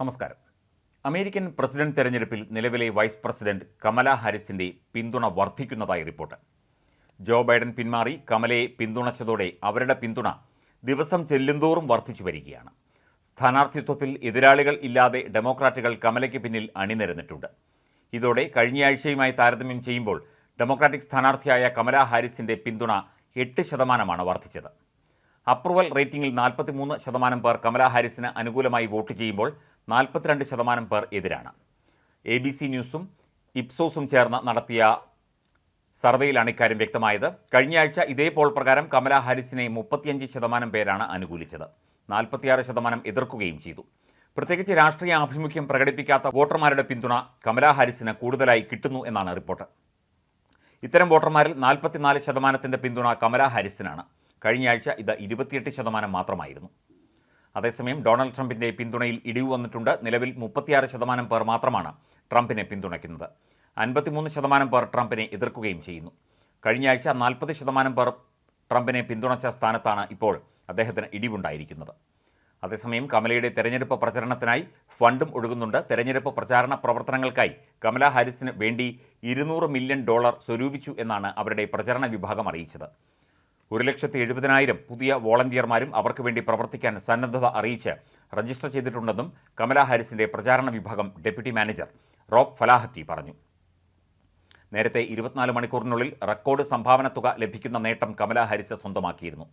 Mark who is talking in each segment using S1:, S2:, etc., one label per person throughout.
S1: നമസ്കാരം. American president തെരഞ്ഞെടുപ്പിൽ നിലവിലെ വൈസ് പ്രസിഡന്റ് കമല ഹാരിസിന്റെ പിന്തുണ വർദ്ധിക്കുന്നതായി റിപ്പോർട്ട്. ജോ ബൈഡൻ പിന്മാറി കമലയെ പിന്തുണച്ചതോടെ അവരുടെ പിന്തുണ ദിവസം ചെല്ലുന്തോറും വർദ്ധിച്ചു വരികയാണ്. സ്ഥാനാർത്ഥിത്വത്തിൽ എതിരാളികൾ ഇല്ലാതെ ഡെമോക്രാറ്റുകൾ കമലയ്ക്ക് പിന്നിൽ അണിനിരന്നിട്ടുണ്ട്. ഇതോടെ കഴിഞ്ഞയാഴ്ചയുമായി താരതമ്യം ചെയ്യുമ്പോൾ ഡെമോക്രാറ്റിക് സ്ഥാനാർത്ഥിയായ കമല ഹാരിസിന്റെ പിന്തുണ എട്ട് ശതമാനമാണ് വർദ്ധിച്ചത്. അപ്രൂവൽ റേറ്റിംഗിൽ നാൽപ്പത്തിമൂന്ന് ശതമാനം പേർ കമല ഹാരിസിന് അനുകൂലമായി വോട്ട് ചെയ്യുമ്പോൾ നാൽപ്പത്തിരണ്ട് ശതമാനം പേർ എതിരാണ്. എ ബി സി ന്യൂസും ഇപ്സോസും ചേർന്ന് നടത്തിയ സർവേയിലാണ് ഇക്കാര്യം വ്യക്തമായത്. കഴിഞ്ഞയാഴ്ച ഇതേ പോൾ പ്രകാരം കമല ഹാരിസിനെ മുപ്പത്തിയഞ്ച് ശതമാനം പേരാണ് അനുകൂലിച്ചത്. നാൽപ്പത്തിയാറ് ശതമാനം എതിർക്കുകയും ചെയ്തു. പ്രത്യേകിച്ച് രാഷ്ട്രീയ ആഭിമുഖ്യം പ്രകടിപ്പിക്കാത്ത വോട്ടർമാരുടെ പിന്തുണ കമല ഹാരിസിന് കൂടുതലായി കിട്ടുന്നു എന്നാണ് റിപ്പോർട്ട്. ഇത്തരം വോട്ടർമാരിൽ നാൽപ്പത്തിനാല് ശതമാനത്തിന്റെ പിന്തുണ കമല ഹാരിസിനാണ്. കഴിഞ്ഞയാഴ്ച ഇത് ഇരുപത്തിയെട്ട് ശതമാനം മാത്രമായിരുന്നു. അതേസമയം ഡൊണാൾഡ് ട്രംപിന്റെ പിന്തുണയിൽ ഇടിവ് വന്നിട്ടുണ്ട്. നിലവിൽ മുപ്പത്തിയാറ് ശതമാനം പേർ മാത്രമാണ് ട്രംപിനെ പിന്തുണയ്ക്കുന്നത്. അൻപത്തിമൂന്ന് ശതമാനം പേർ ട്രംപിനെ എതിർക്കുകയും ചെയ്യുന്നു. കഴിഞ്ഞ ആഴ്ച നാൽപ്പത് ശതമാനം പേർ ട്രംപിനെ പിന്തുണച്ച സ്ഥാനത്താണ് ഇപ്പോൾ അദ്ദേഹത്തിന് ഇടിവുണ്ടായിരിക്കുന്നത്. അതേസമയം കമലയുടെ തെരഞ്ഞെടുപ്പ് പ്രചരണത്തിനായി ഫണ്ടും ഒഴുകുന്നുണ്ട്. തെരഞ്ഞെടുപ്പ് പ്രചാരണ പ്രവർത്തനങ്ങൾക്കായി കമല ഹാരിസിന് വേണ്ടി ഇരുന്നൂറ് മില്യൺ ഡോളർ സ്വരൂപിച്ചു എന്നാണ് അവരുടെ പ്രചരണ വിഭാഗം അറിയിച്ചത്. ഒരു ലക്ഷത്തി എഴുപതിനായിരം പുതിയ വോളണ്ടിയർമാരും അവർക്ക് വേണ്ടി പ്രവർത്തിക്കാൻ സന്നദ്ധത അറിയിച്ച് രജിസ്റ്റർ ചെയ്തിട്ടുണ്ടെന്നും കമലാ ഹാരിസിന്റെ പ്രചാരണ വിഭാഗം ഡെപ്യൂട്ടി മാനേജർ റോബ് ഫലാഹത്തി പറഞ്ഞു. നേരത്തെ ഇരുപത്തിനാല് മണിക്കൂറിനുള്ളിൽ റെക്കോർഡ് സംഭാവന തുക ലഭിക്കുന്ന നേട്ടം കമലാ ഹാരിസ് സ്വന്തമാക്കിയിരുന്നു.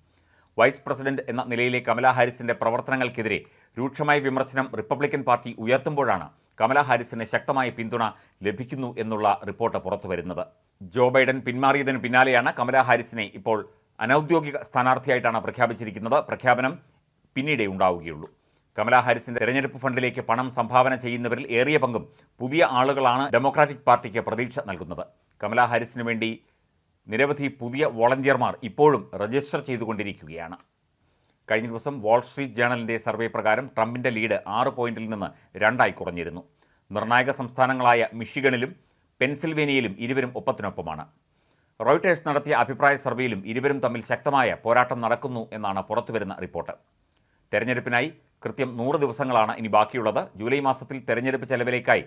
S1: വൈസ് പ്രസിഡന്റ് എന്ന നിലയിലെ കമലാ ഹാരിസിന്റെ പ്രവർത്തനങ്ങൾക്കെതിരെ രൂക്ഷമായ വിമർശനം റിപ്പബ്ലിക്കൻ പാർട്ടി ഉയർത്തുമ്പോഴാണ് കമലാ ഹാരിസിന് ശക്തമായ പിന്തുണ ലഭിക്കുന്നു എന്നുള്ള റിപ്പോർട്ട് പുറത്തുവരുന്നത്. ജോ ബൈഡൻ പിന്മാറിയതിന് പിന്നാലെയാണ് കമലാ ഹാരിസിനെ ഇപ്പോൾ അനൌദ്യോഗിക സ്ഥാനാർത്ഥിയായിട്ടാണ് പ്രഖ്യാപിച്ചിരിക്കുന്നത്. പ്രഖ്യാപനം പിന്നീടേ ഉണ്ടാവുകയുള്ളൂ. കമലാ ഹാരിസിന്റെ തെരഞ്ഞെടുപ്പ് ഫണ്ടിലേക്ക് പണം സംഭാവന ചെയ്യുന്നവരിൽ ഏറിയ പങ്കും പുതിയ ആളുകളാണ് ഡെമോക്രാറ്റിക് പാർട്ടിക്ക് പ്രതീക്ഷ നൽകുന്നത്. കമലാ ഹാരിസിന് വേണ്ടി നിരവധി പുതിയ വോളണ്ടിയർമാർ ഇപ്പോഴും രജിസ്റ്റർ ചെയ്തുകൊണ്ടിരിക്കുകയാണ്. കഴിഞ്ഞ ദിവസം വാൾസ്ട്രീറ്റ് ജേണലിന്റെ സർവേ പ്രകാരം ട്രംപിന്റെ ലീഡ് ആറ് പോയിന്റിൽ നിന്ന് രണ്ടായി കുറഞ്ഞിരുന്നു. നിർണായക സംസ്ഥാനങ്ങളായ മിഷിഗണിലും പെൻസിൽവേനിയയിലും ഇരുവരും ഒപ്പത്തിനൊപ്പമാണ്. റോയിട്ടേഴ്സ് നടത്തിയ അഭിപ്രായ സർവേയിലും ഇരുവരും തമ്മിൽ ശക്തമായ പോരാട്ടം നടക്കുന്നു എന്നാണ് പുറത്തുവരുന്ന റിപ്പോർട്ട്. തെരഞ്ഞെടുപ്പിനായി കൃത്യം നൂറ് ദിവസങ്ങളാണ് ഇനി ബാക്കിയുള്ളത്. ജൂലൈ മാസത്തിൽ തെരഞ്ഞെടുപ്പ് ചെലവിലേക്കായി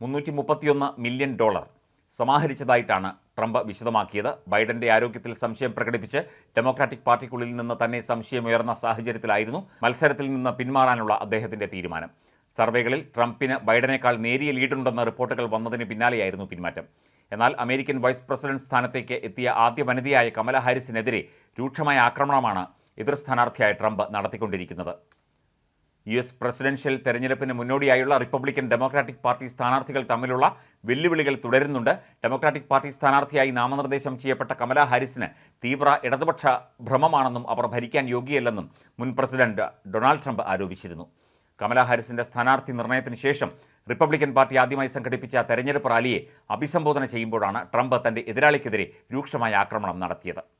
S1: മുന്നൂറ്റി മുപ്പത്തിയൊന്ന് മില്യൺ ഡോളർ സമാഹരിച്ചതായിട്ടാണ് ട്രംപ് വിശദമാക്കിയത്. ബൈഡന്റെ ആരോഗ്യത്തിൽ സംശയം പ്രകടിപ്പിച്ച് ഡെമോക്രാറ്റിക് പാർട്ടിക്കുള്ളിൽ നിന്ന് തന്നെ സംശയമുയർന്ന സാഹചര്യത്തിലായിരുന്നു മത്സരത്തിൽ നിന്ന് പിന്മാറാനുള്ള അദ്ദേഹത്തിന്റെ തീരുമാനം. സർവേകളിൽ ട്രംപിന് ബൈഡനേക്കാൾ നേരിയ ലീഡുണ്ടെന്ന റിപ്പോർട്ടുകൾ വന്നതിന് പിന്നാലെയായിരുന്നു പിന്മാറ്റം. എന്നാൽ അമേരിക്കൻ വൈസ് പ്രസിഡന്റ് സ്ഥാനത്തേക്ക് എത്തിയ ആദ്യ വനിതയായ കമല ഹാരിസിനെതിരെ രൂക്ഷമായ ആക്രമണമാണ് എതിർ സ്ഥാനാർത്ഥിയായ ട്രംപ് നടത്തിക്കൊണ്ടിരിക്കുന്നത്. യു എസ് പ്രസിഡൻഷ്യൽ തെരഞ്ഞെടുപ്പിന് മുന്നോടിയായുള്ള റിപ്പബ്ലിക്കൻ ഡെമോക്രാറ്റിക് പാർട്ടി സ്ഥാനാർത്ഥികൾ തമ്മിലുള്ള വെല്ലുവിളികൾ തുടരുന്നുണ്ട്. ഡെമോക്രാറ്റിക് പാർട്ടി സ്ഥാനാർത്ഥിയായി നാമനിർദ്ദേശം ചെയ്യപ്പെട്ട കമല ഹാരിസിന് തീവ്ര ഇടതുപക്ഷ ഭ്രമമാണെന്നും അവർ ഭരിക്കാൻ യോഗ്യയല്ലെന്നും മുൻ പ്രസിഡന്റ് ഡൊണാൾഡ് ട്രംപ് ആരോപിച്ചിരുന്നു. കമല ഹാരിസിന്റെ സ്ഥാനാർത്ഥി നിർണയത്തിന് ശേഷം റിപ്പബ്ലിക്കൻ പാർട്ടി ആദ്യമായി സംഘടിപ്പിച്ച തെരഞ്ഞെടുപ്പ് റാലിയെ അഭിസംബോധന ചെയ്യുമ്പോഴാണ് ട്രംപ് തന്റെ എതിരാളിക്കെതിരെ രൂക്ഷമായ ആക്രമണം നടത്തിയത്.